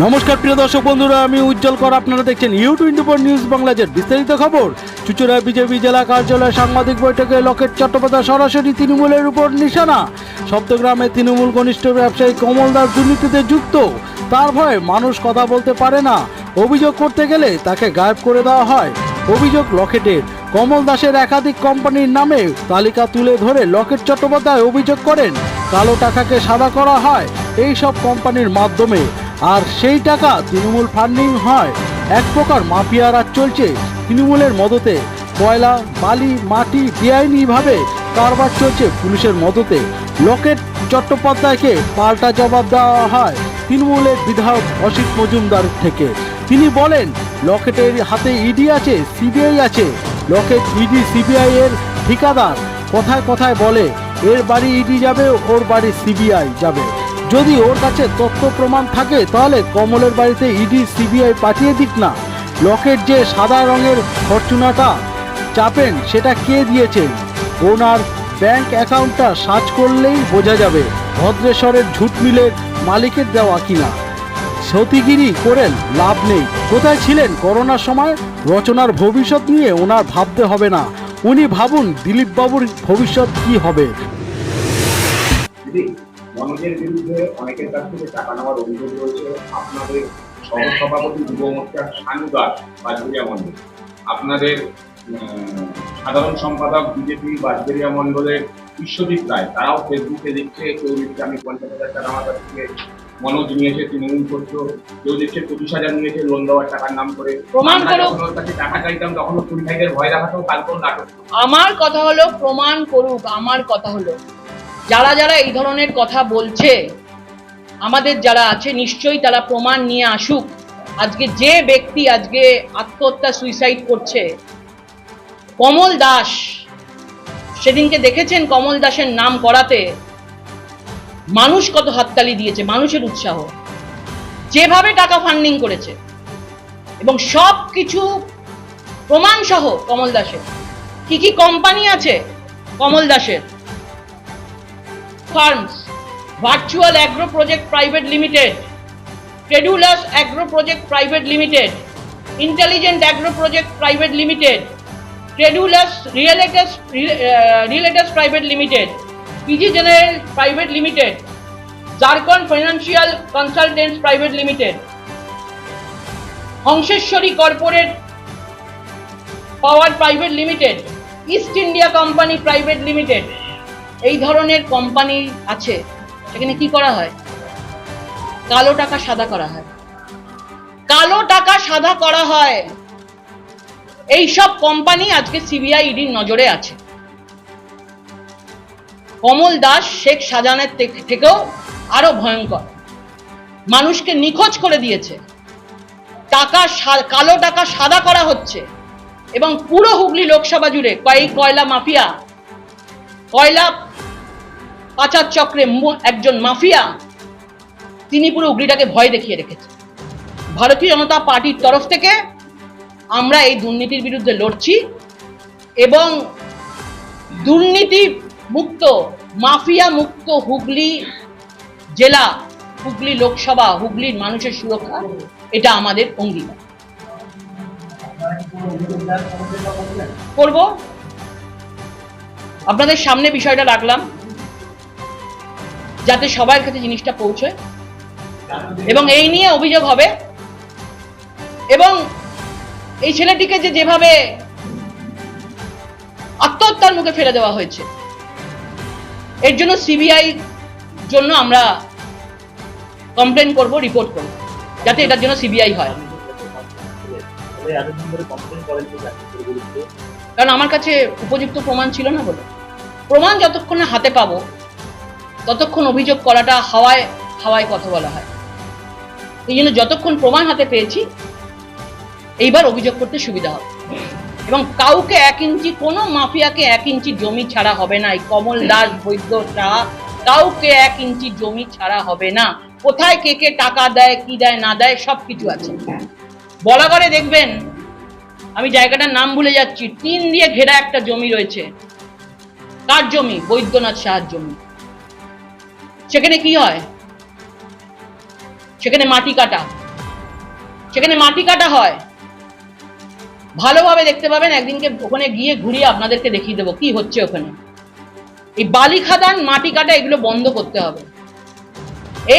নমস্কার, প্রিয় দর্শক বন্ধুরা, আমি উজ্জ্বল কর। আপনারা দেখছেন ইউ টোয়েন্টি ফোর নিউজ বাংলাদেশের বিস্তারিত খবর। চুচুড়া বিজেপি জেলা কার্যালয়ে সাংবাদিক বৈঠকে লকেট চট্টোপাধ্যায় সরাসরি তৃণমূলের উপর নিশানা। সপ্তগ্রামে তৃণমূল ঘনিষ্ঠ ব্যবসায়ী কমল দাস দুর্নীতিতে যুক্ত। তার ভয়ে মানুষ কথা বলতে পারে না। অভিযোগ করতে গেলে তাকে গায়েব করে দেওয়া হয়। অভিযোগ লকেটের কমল দাসের একাধিক কোম্পানির নামে তালিকা তুলে ধরে লকেট চট্টোপাধ্যায় অভিযোগ করেন, কালো টাকাকে সাদা করা হয়। এই সব কোম্পানির মাধ্যমে আর সেই টাকা তৃণমূল ফান্ডিং হয়। এক প্রকার মাফিয়া রাজ চলছে তৃণমূলের মদতে। কয়লা, বালি, মাটি বেআইনিভাবে কারবার চলছে পুলিশের মদতে। লকেট চট্টোপাধ্যায়কে পাল্টা জবাব দেওয়া হয় তৃণমূলের বিধায়ক অসিত মজুমদার থেকে। তিনি বলেন, লকেটের হাতে ইডি আছে, সিবিআই আছে। লকেট ইডি সিবিআই এর ঠিকাদার। কথায় কথায় বলে, এর বাড়ি ইডি যাবে, ওর বাড়ি সিবিআই যাবে। যদি ওর কাছে তথ্য প্রমাণ থাকে, তাহলে কমলের বাড়িতে ইডি, সিবিআই পাঠিয়ে দিক না। লকেট যে সাদা রঙের ফরচুনাটা চাপেন, সেটা কে দিয়েছেন ওনার ব্যাংক অ্যাকাউন্টটা সার্চ করলেই বোঝা যাবে, ভদ্রেশ্বরের ঝুট মিলের মালিকের দেওয়া কিনা। সতীগিরি করেন, লাভ নেই। কোথায় ছিলেন করোনার সময়? রচনার ভবিষ্যৎ নিয়ে ওনার ভাবতে হবে না। উনি ভাবুন, দিলীপবাবুর ভবিষ্যৎ কি হবে? মনোজের বিরুদ্ধে অনেকের কাছ থেকে টাকা নেওয়ার অভিযোগ রয়েছে আপনাদের সহসভাপতি যুব মোর্চার শানু দাস বাজবেরিয়া মন্ডল আপনাদের সাধারণ সম্পাদক বিজেপি বাজবেরিয়া মন্ডলের বিশ্বজিৎ রায় তারাও ফেসবুকে দেখছে কেউ দিচ্ছে আমি পঞ্চাশ হাজার টাকা আমার কাছ থেকে মনোজ নিয়েছে তৃণমূল করছ কেউ দেখছে পঁচিশ হাজার নিয়েছে লোন দেওয়ার টাকার নাম করে প্রমাণ করো। কাছে টাকা চাইতাম তখন কুড়ি ভাইদের ভয় দেখাতো তারপর নাটক। আমার কথা হলো প্রমাণ করুক আমার কথা হলো যারা যারা এই ধরনের কথা বলছে, আমাদের যারা আছে, নিশ্চয়ই তারা প্রমাণ নিয়ে আসুক। আজকে যে ব্যক্তি আজকে আত্মহত্যা সুইসাইড করছে, কমল দাস, সেদিনকে দেখেছেন কমল দাসের নাম করাতে? মানুষ কত হাততালি দিয়েছে, মানুষের উৎসাহ। যেভাবে টাকা ফান্ডিং করেছে, এবং সব কিছু প্রমাণ সহ কমল দাসের। কি কি কোম্পানি আছে কমল দাসের? Farms, virtual agro project private limited credulous agro project private limited, intelligent agro project private limited credulous রিয়েলেটাস রিয়েলেটাস private limited, PG general private limited, Jharkhand financial consultants private limited, Hanseshwari corporate power private limited, east India company private limited. এই ধরনের company আছে সেখানে কি করা হয়? কালো টাকা সাদা করা হয়। কালো টাকা সাদা করা হয়। এই সব কোম্পানি আজকে সিবিআই ইডির নজরে আছে। কমল দাস, শেখ থেকে- থেকেও আরও ভয়ঙ্কর। মানুষকে নিখোঁজ করে দিয়েছে। টাকা কালো টাকা সাদা করা হচ্ছে। এবং পুরো হুগলি লোকসভা জুড়ে কয়েক কয়লা মাফিয়া, কয়লা পাচার চক্রে একজন মাফিয়া, তিনি পুরো হুগলিটাকে ভয় দেখিয়ে রেখেছে। ভারতীয় জনতা পার্টির তরফ থেকে আমরা এই দুর্নীতির বিরুদ্ধে লড়ছি এবং দুর্নীতি মুক্ত মাফিয়া মুক্ত হুগলি জেলা, হুগলি লোকসভা, হুগলির মানুষের সুরক্ষা, এটা আমাদের অঙ্গীকার। করব। আপনাদের সামনে বিষয়টা রাখলাম। যাতে সবার কাছে জিনিসটা পৌঁছয়। এবং এই নিয়ে অভিযোগ হবে। এবং এই ছেলেটিকে যে যেভাবে আত্মহত্যার মুখে ফেলে দেওয়া হয়েছে, এর জন্য সিবিআই জন্য আমরা কমপ্লেন করব রিপোর্ট করব, যাতে এটার জন্য সিবিআই হয়। কারণ আমার কাছে উপযুক্ত প্রমাণ ছিল না বলে। প্রমাণ যতক্ষণ না হাতে পাবো ততক্ষণ অভিযোগ করাটা হাওয়ায় হাওয়ায় কথা বলা হয়। এই জন্য যতক্ষণ প্রমাণ হাতে পেয়েছি, এইবার অভিযোগ করতে সুবিধা হবে। এবং কাউকে এক ইঞ্চি, কোনো মাফিয়াকে এক ইঞ্চি জমি ছাড়া হবে না। এই কমল দাস, বৈদ্য শাহ, কাউকে এক ইঞ্চি জমি ছাড়া হবে না। কোথায় কে কে টাকা দেয়, কি দেয়, না দেয় সব কিছু আছে। বলাগড়ে দেখবেন, আমি জায়গাটার নাম ভুলে যাচ্ছি, টিন দিয়ে ঘেরা একটা জমি রয়েছে। কার জমি? বৈদ্যনাথ সাহার জমি। সেখানে কি হয়? সেখানে মাটি কাটা। সেখানে মাটি কাটা হয়। ভালোভাবে দেখতে পাবেন, একদিনকে ওখানে গিয়ে ঘুরিয়ে আপনাদেরকে দেখিয়ে দেবো কি হচ্ছে ওখানে। এই বালি খাদান মাটি কাটা, এগুলো বন্ধ করতে হবে।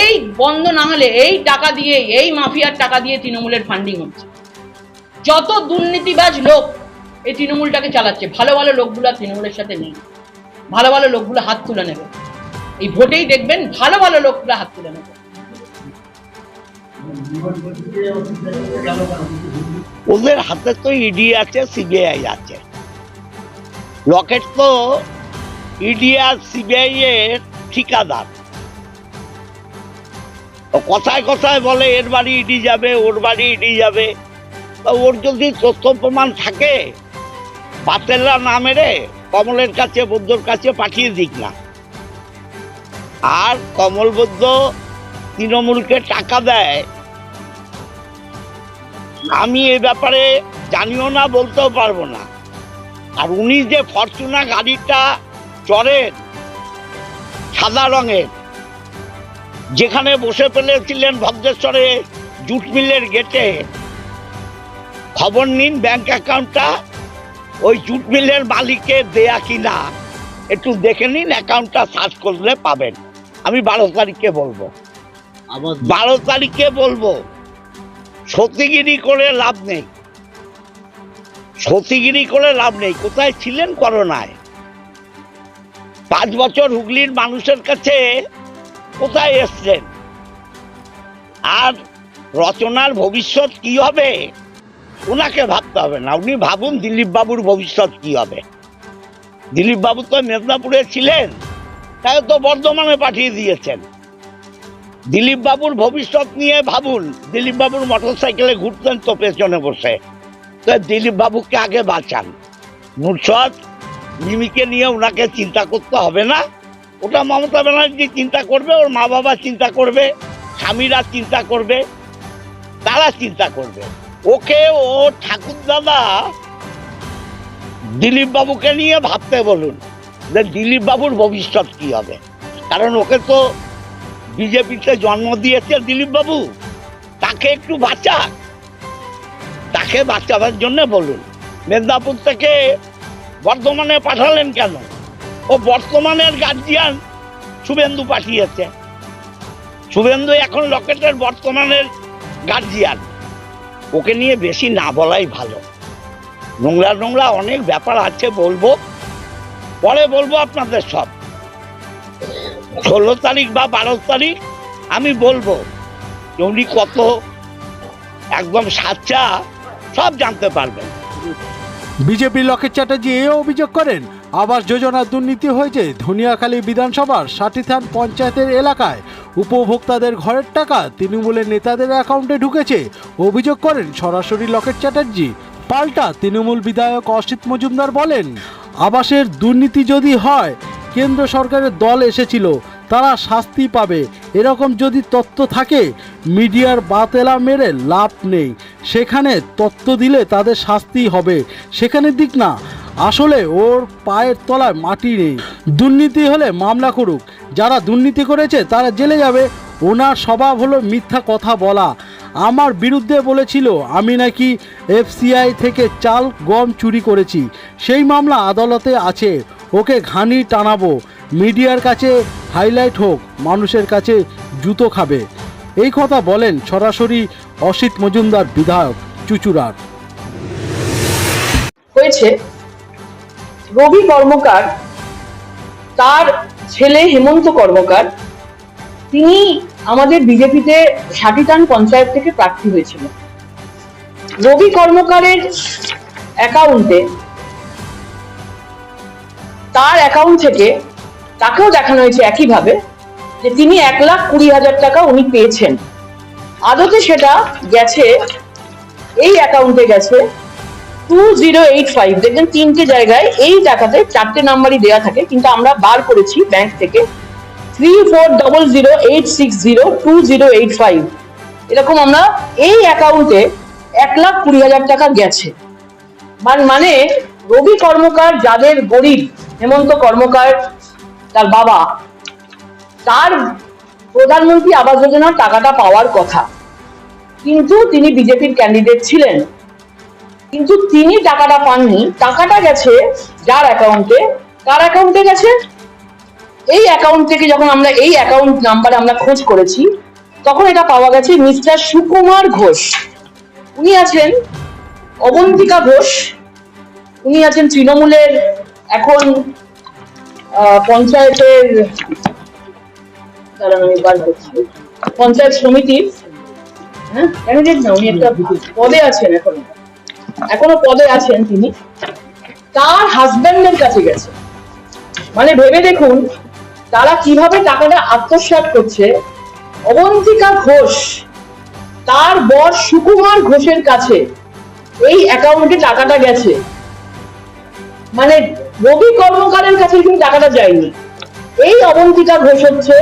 এই বন্ধ না হলে, এই টাকা দিয়ে, এই মাফিয়ার টাকা দিয়ে তৃণমূলের ফান্ডিং হচ্ছে। যত দুর্নীতিবাজ লোক এই তৃণমূলটাকে চালাচ্ছে, ভালো ভালো লোকগুলো তৃণমূলের সাথে নেই। ভালো ভালো লোকগুলো হাত তুলে নেবে। এই ভোটেই দেখবেন ভালো ভালো লোকগুলো হাত তুলে নেবে। ওদের হাতে তো ইডি আছে, সিবিআই আছে। লকেট তো ইডি আর সিবিআই এর ঠিকাদার। কথায় কথায় বলে, এর বাড়ি ইডি যাবে, ওর বাড়ি ইডি যাবে। ওর যদি তথ্য প্রমাণ থাকে বাতেলরা না মেরে কমলের কাছে বৌদ্ধর কাছে পাঠিয়ে দিক না। আর কমল বৌদ্ধ তৃণমূলকে টাকা দেয়। আমি এ ব্যাপারে জানিও না, বলতেও পারব না। আর উনি যে ফরচুনা গাড়িটা চড়েন, সাদা রঙের, যেখানে বসে ফেলেছিলেন ভদ্রেশ্বরে জুট মিলের গেটে, খবর নিন ব্যাংক অ্যাকাউন্টটা, ওই জুট মিলের মালিককে দেয়া কিনা। একটু দেখে নিন অ্যাকাউন্টটা সার্চ করলে পাবেন। আমি বারো তারিখে বলব। বারো তারিখে বলব সতীগিরি করে লাভ নেই। সতীগিরি করে লাভ নেই। কোথায় ছিলেন করোনায়? পাঁচ বছর হুগলির মানুষের কাছে কোথায় এসছেন? আর রচনার ভবিষ্যৎ কি হবে? ওনাকে ভাবতে হবে না। উনি ভাবুন দিলীপ বাবুর ভবিষ্যৎ কি হবে। দিলীপ বাবু তো মেদিনীপুরে ছিলেন। তাই তো বর্ধমানে পাঠিয়ে দিয়েছেন। দিলীপ বাবুর ভবিষ্যৎ নিয়ে ভাবুন। দিলীপ বাবুর মোটর সাইকেলে ঘুরতেন তো পেছনে বসে। তো দিলীপ বাবুকে আগে বাঁচান। নুরসদ মিমিকে নিয়ে ওনাকে চিন্তা করতে হবে না। ওটা মমতা ব্যানার্জি চিন্তা করবে, ওর মা বাবা চিন্তা করবে, স্বামীরা চিন্তা করবে, তারা চিন্তা করবে। ওকে ও ঠাকুর দাদা দিলীপ বাবুকে নিয়ে ভাবতে বলুন। দিলীপ বাবুর ভবিষ্যৎ কি হবে? কারণ ওকে তো বিজেপিতে জন্ম দিয়েছে দিলীপ বাবু তাকে একটু বাঁচাক তাকে বাঁচাবার জন্য বলুন। মেদিনীপুর থেকে বর্ধমানে পাঠালেন কেন? ও বর্তমানের গার্জিয়ান শুভেন্দু পাঠিয়েছে। শুভেন্দু এখন লকেটের বর্তমানের গার্জিয়ান ওকে নিয়ে বেশি না বলাই ভালো। নোংরা নোংরা অনেক ব্যাপার আছে বলব। পরে বলব আপনাদের সব। ষোলো তারিখ বা বারো তারিখ আমি বলব উনি কত একদম সাচ্চা, সব জানতে পারবেন। বিজেপি লকেট চ্যাটার্জি এও অভিযোগ করেন, আবাস যোজনার দুর্নীতি হয়েছে ধনিয়াখালী বিধানসভার সাটিথান পঞ্চায়েতের এলাকায়। উপভোক্তাদের ঘরের টাকা তৃণমূলের নেতাদের অ্যাকাউন্টে ঢুকেছে, অভিযোগ করেন সরাসরি লকেট চ্যাটার্জি। পাল্টা তৃণমূল বিধায়ক অসিত মজুমদার বলেন আবাসের দুর্নীতি যদি হয়, কেন্দ্র সরকারের দল এসেছিল, তারা শাস্তি পাবে। এরকম যদি তত্ত্ব থাকে, মিডিয়ার বাতেলা মেরে লাভ নেই। সেখানে তত্ত্ব দিলে তাদের শাস্তি হবে। সেখানে দিক না, আসলে ওর পায়ের তলায় মাটি নেই। দুর্নীতি হলে মামলা করুক। যারা দুর্নীতি করেছে, তারা জেলে যাবে। ওনার স্বভাব হলো মিথ্যা কথা বলা। আমার বিরুদ্ধে বলেছিল, আমি নাকি এফসিআই থেকে চাল গম চুরি করেছি। সেই মামলা আদালতে আছে। ওকে ঘানি টানাবো। মিডিয়ার কাছে হাইলাইট হোক, মানুষের কাছে জুতো খাবে। এই কথা বলেন সরাসরি অসিত মজুমদার, বিধায়ক চুচুড়ার। হয়েছে, রবি কর্মকার, তার ছেলে হেমন্ত কর্মকার, তিনি আমাদের বিজেপিতে সাটিটান পঞ্চায়েত থেকে প্রার্থী হয়েছিল। রবি কর্মকারের অ্যাকাউন্টে তার অ্যাকাউন্ট থেকে তাকেও দেখানো হয়েছে একইভাবে যে তিনি এক লাখ কুড়ি হাজার টাকা উনি পেয়েছেন। আদতে সেটা গেছে, এই অ্যাকাউন্টে গেছে টু জিরো এইট ফাইভ। দেখবেন তিনটে জায়গায় এই টাকাতে চারটে নাম্বারই দেওয়া থাকে, কিন্তু আমরা বার করেছি ব্যাংক থেকে। Three four double zero eight six zero two zero eight five এরকম আমরা এই অ্যাকাউন্টে এক লাখ কুড়ি হাজার টাকা গেছে। মান- রবি কর্মকার যাদের গরিব, হেমন্ত কর্মকার, তার বাবা, তার প্রধানমন্ত্রী আবাস যোজনার টাকাটা পাওয়ার কথা। কিন্তু তিনি বিজেপির ক্যান্ডিডেট ছিলেন। কিন্তু তিনি টাকাটা পাননি। টাকাটা গেছে যার অ্যাকাউন্টে কার অ্যাকাউন্টে গেছে? এই অ্যাকাউন্ট থেকে যখন আমরা এই অ্যাকাউন্ট নাম্বারে আমরা খোঁজ করেছি, তখন এটা পাওয়া গেছে মিস্টার সুকুমার ঘোষ। উনি আছেন অবন্তিকা ঘোষ। উনি আছেন তৃণমূলের এখন পঞ্চায়েতের পঞ্চায়েত সমিতির হ্যাঁ পদে আছেন এখনও। এখনও পদে আছেন তিনি। তার হাজবেন্ডের কাছে গেছে। মানে ভেবে দেখুন তারা কীভাবে টাকাটা আত্মসাৎ করছে? অবন্তিকা ঘোষ, তার বর সুকুমার ঘোষের কাছে এই অ্যাকাউন্টে টাকাটা গেছে। মানে রবি কর্মকারের কাছে কিন্তু টাকাটা যায়নি। এই অবন্তিকা ঘোষ হচ্ছে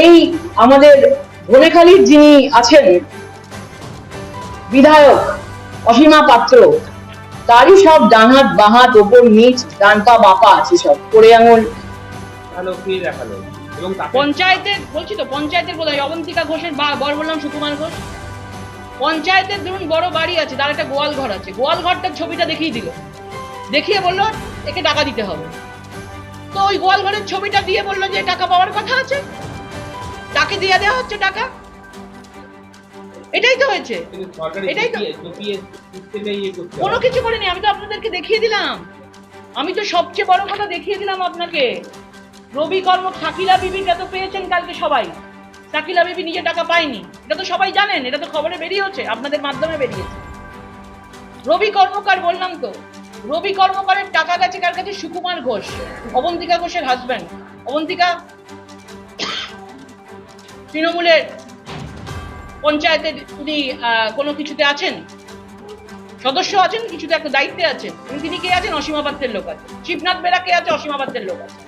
এই আমাদের ধনেখালির যিনি আছেন, বিধায়ক অসীমা পাত্র, তারই সব ডান হাত বাঁ হাত ওপর নিচ ডান পা বাপা আছে সব। করে আঙুল দেখাল কে দেখাল? এবং পঞ্চায়েতের বলছি তো পঞ্চায়েতের বোধ হয় অবন্তিকা ঘোষের বর বললাম সুকুমার ঘোষ। পঞ্চায়েতের ধরুন বড় বাড়ি আছে তার একটা গোয়াল ঘর আছে। গোয়াল ঘরটার ছবিটা দেখিয়ে দিল। দেখিয়ে বলল একে টাকা দিতে হবে। তো ওই গোয়াল ঘরের ছবিটা দিয়ে বলল যে টাকা পাওয়ার কথা আছে? তাকে দিয়ে দেওয়া হচ্ছে টাকা? এটাই তো হয়েছে। এটাই তো। ইয়ে কোনো কিছু করেনি আমি তো আপনাদেরকে দেখিয়ে দিলাম। আমি তো সবচেয়ে বড় কথা দেখিয়ে দিলাম আপনাকে। রবি কর্ম শাকিলা বিবিটা তো পেয়েছেন কালকে সবাই। শাকিলা বিবি নিজে টাকা পায়নি। এটা তো সবাই জানেন, এটা তো খবরে বেরিয়েছে আপনাদের মাধ্যমে বেরিয়েছে। রবি কর্মকার, বললাম তো, রবি কর্মকারের টাকা গেছে কার কাছে? সুকুমার ঘোষ, অবন্তিকা ঘোষের হাজব্যান্ড অবন্তিকা তৃণমূলের পঞ্চায়েতের উনি কোনো কিছুতে আছেন? সদস্য আছেন, কিছুতে একটা দায়িত্বে আছেন। তিনি কে আছেন? অসীমা পাত্রের লোক আছে শিবনাথ বেরা কে আছে? অসীমা পাত্রের লোক আছে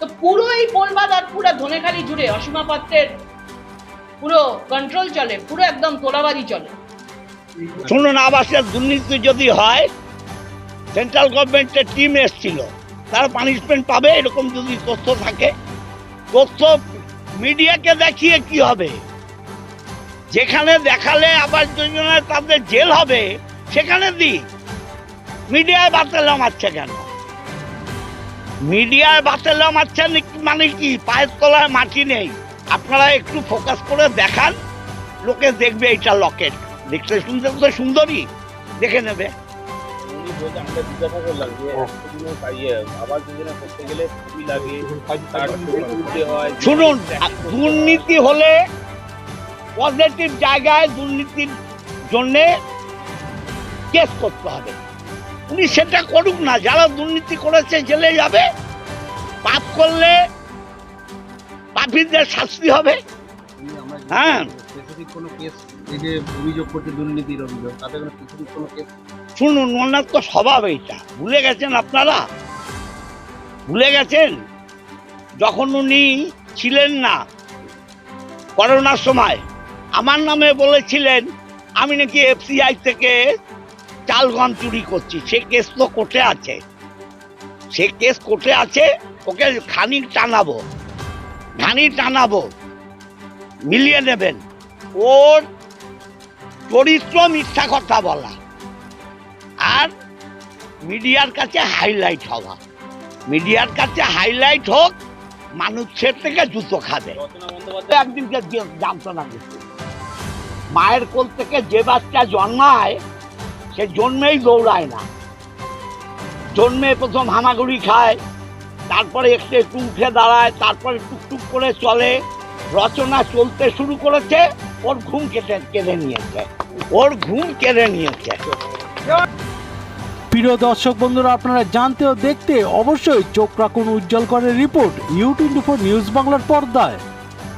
তো পুরো এই পোলবাদ আর পুরো ধনেখালি জুড়ে অসীমা পাত্রের পুরো কন্ট্রোল চলে, পুরো একদম তোলাবাজি চলে। শুনুন, আবাসের দুর্নীতি যদি হয় সেন্ট্রাল গভর্নমেন্টের টিম এসছিল, তারা পানিশমেন্ট পাবে, এরকম যদি তথ্য থাকে। তথ্য মিডিয়াকে দেখিয়ে কি হবে? যেখানে দেখালে আবাস যোজনায় তাদের জেল হবে, সেখানে দি মিডিয়ায় বাতেলা মারছে কেন? মিডিয়ায় বাতেলা মারছে মানে কি? পায়ের তলায় মাটি নেই। আপনারা একটু ফোকাস করে দেখান। লোকে দেখবে এটা লকেট দেখতে শুনতে তো সুন্দরী দেখে নেবে। শুনুন দুর্নীতি হলে পজিটিভ জায়গায় দুর্নীতির জন্যে কেস করতে হবে। উনি সেটা করুক না যারা দুর্নীতি করেছে জেলে যাবে পাপ করলে পাপীদের শাস্তি হবে। হ্যাঁ। শুনুন ওনার তো স্বভাব এইটা। ভুলে গেছেন আপনারা? ভুলে গেছেন? যখন উনি ছিলেন না করোনার সময় আমার নামে বলেছিলেন আমি নাকি এফসিআই থেকে চাল গম চুরি করছি। সে কেস তো কোর্টে আছে। সে কেস কোর্টে আছে, ওকে খানিক টানাবো। খানি টানাবো। মিলিয়ে নেবেন। ওর চরিত্র মিথ্যা কথা বলা। আর মিডিয়ার কাছে হাইলাইট হওয়া। মিডিয়ার কাছে হাইলাইট হোক মানুষের থেকে জুতো খাবে। একদিনকে জানতো না মায়ের কোল থেকে যে বাচ্চা জন্মায় সে জন্মেই দৌড়ায় না। জন্মে প্রথম হামাগুড়ি খায়, তারপরে একটু একটু উঠে দাঁড়ায়, তারপরে টুকটুক করে চলে। রচনা চলতে শুরু করেছে, ওর ঘুম কেটে কেড়ে নিয়েছে। ওর ঘুম কেড়ে নিয়েছে। প্রিয় দর্শক বন্ধুরা, আপনারা জানতে ও দেখতে অবশ্যই চোখ রাখুন উজ্জ্বল করে report, U twenty four news বাংলার পর্দায়।